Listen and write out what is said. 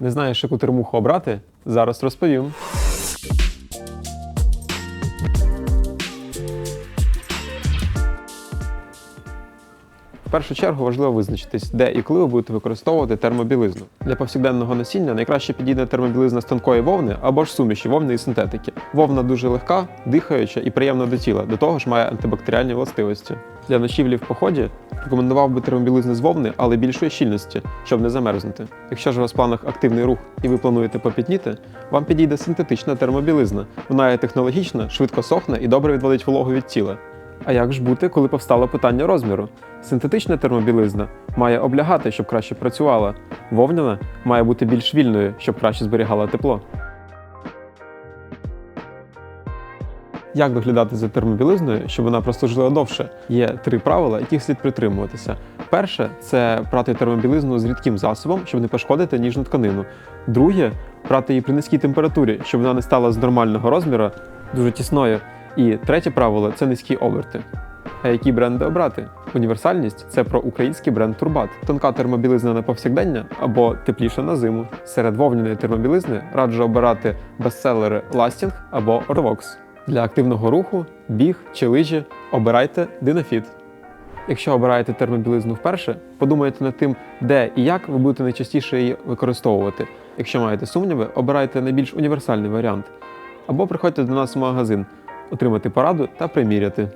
Не знаєш, яку термуху обрати? Зараз розповім. Першу чергу важливо визначитись, де і коли ви будете використовувати термобілизну. Для повсякденного носіння найкраще підійде термобілизна з тонкої вовни або ж суміші вовни і синтетики. Вовна дуже легка, дихаюча і приємна до тіла, до того ж має антибактеріальні властивості. Для ночівлі в поході рекомендував би термобілизни з вовни, але більшої щільності, щоб не замерзнути. Якщо ж у вас в планах активний рух і ви плануєте попітніти, вам підійде синтетична термобілизна. Вона є технологічна, швидко сохне і добре відводить вологу від тіла. А як ж бути, коли повстало питання розміру? Синтетична термобілизна має облягати, щоб краще працювала. Вовняна має бути більш вільною, щоб краще зберігала тепло. Як доглядати за термобілизною, щоб вона прослужила довше? Є три правила, яких слід притримуватися. Перше це прати термобілизну з рідким засобом, щоб не пошкодити ніжну тканину. Друге прати її при низькій температурі, щоб вона не стала з нормального розміру дуже тісною. І третє правило це низькі оберти. А які бренди обрати? Універсальність це про український бренд Турбат. Тонка термобілизна на повсякдення або тепліша на зиму. Серед вовняної термобілизни раджу обирати бестселери Lasting або Orvox. Для активного руху, біг чи лижі обирайте Динофіт. Якщо обираєте термобілизну вперше, подумайте над тим, де і як ви будете найчастіше її використовувати. Якщо маєте сумніви, обирайте найбільш універсальний варіант. Або приходьте до нас в магазин, отримати пораду та приміряти.